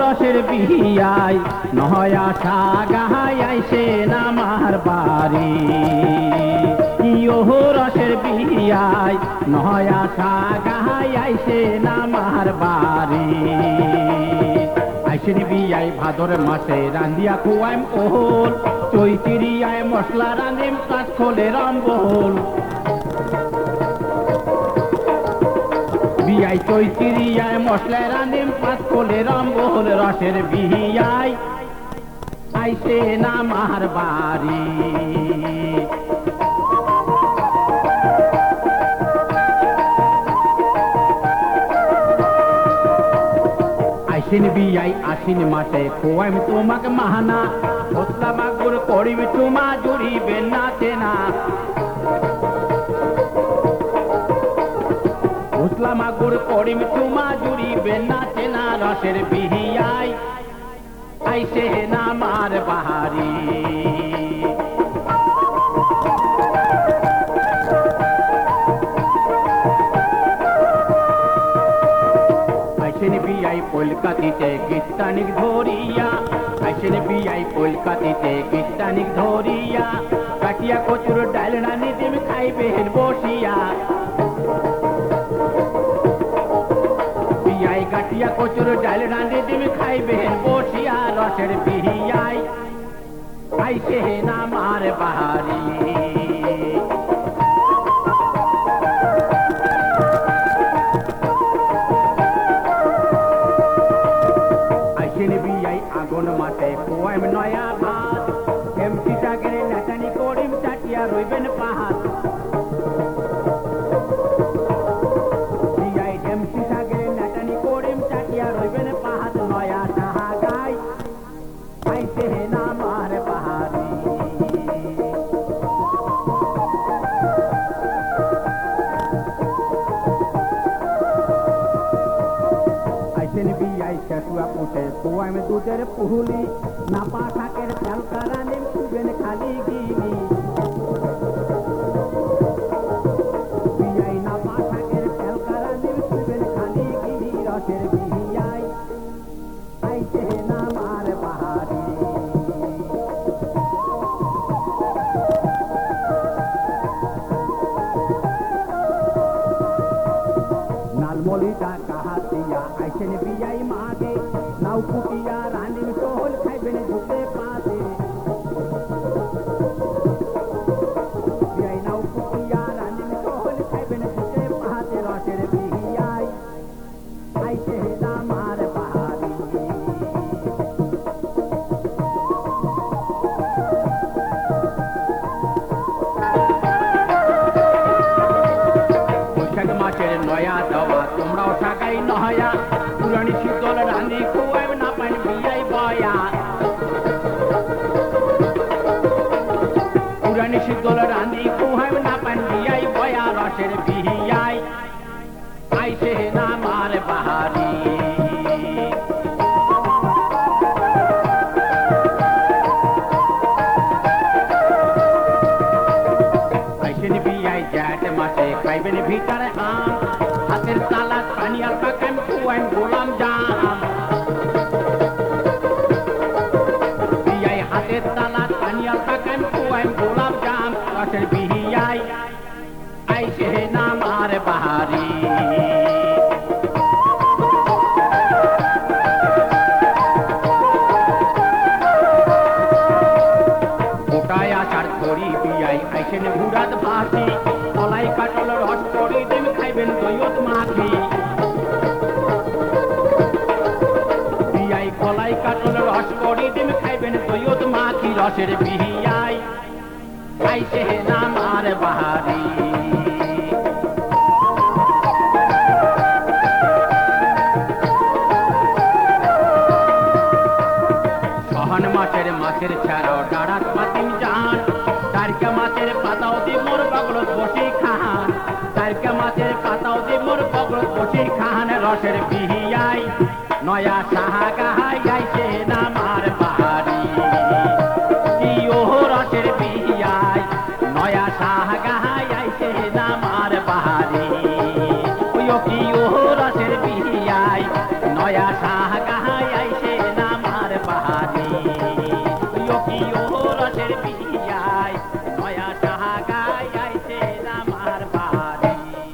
রসের বিহিয়াই নহয় আশা গাহাই আইসে নামার বাড়ি। ইহো রসের বিহিয়াই নহয় আশা গাহাই আইসে নামার বাড়ি। আইসেন বিয়াই ভাদর মাসে রান্দিয়া খুয়াইম ওহল, চৈতিরিয়ায় মশলা রান্দিম কাজ খোলে রম্বল বিয়াই চৈতিরিয়ায় মশলায় রান্দিম পাঁচ কোলে রম্বল রসের বিহিয়াই আইসে নামার বাড়ি। আইসিন বিয়াই আশ্বিন মাসে খোয়াইম তোমাক মাহানা, মশলা মাগুর করিবি তোমা করিম চুমা জুড়িবে না চেনা রসের বিহিয়াই। আইসে নামার বাহারি। আইসেন বিয়াই কলকাতিতে গীতানিক ধরিয়া। আইসেন বিয়াই কলকাতিতে গীতানিক ধরিয়া। কাটিয়া কচুর ডাল রানি দিম খাইবে বসিয়া। কচুর ডাল রাঁধে দিবি খাইবেন বসিয়া রসের বিহিয়াই আইসে নামার বাহারি। আইসেন বিয়াই আগুন মাঠে নয়া ভাত। এমটি চাকরে নাচানি করিম চাটিয়া রইবেন পাহাড়। পুষে কুয়াইম দুধের পুহুলি নাপা থাকের চালকারা নিম খুবেন খালি বাহারি। নালমলিটা কাহাতিয়া আইসেন বিয়াই মাগে। নাও কুটিয়া মাসের নয়া দেওয়া, তোমরাও টাকাই নহয়া পুরানি শীতল খুব না পাই বিয়াই বয়া। পুরানি শীতল খুব না পাই বিয়াই বয়া, রসের বিহিয়াই। আইসে নামার বাহারি। মাসে খাইবেন ভিতরে আম হাতের তালা পানি আর পাকাম কুয়াইন গোলাম জাম বিয়াই হাতের তালা পানি আর পাকাম কুয়াইন গোলাম দিন খাইবেন দৈয়ত মাখি বিয়াই কলাই কাটল রস করি খাইবেন রসের বিহিয়াই আইসে নামার বাহারি। সহন মাছের মাছের ছাড়াও ডাড়াত পাতিম জান। তারকা মাছের পাতাও দি মোর বগলত বসি খান। তারকা মাছের পাতাও দি মোর বগলত বসি খান রসের বিহিয়াই নয়া সাহা গাহাই আইছে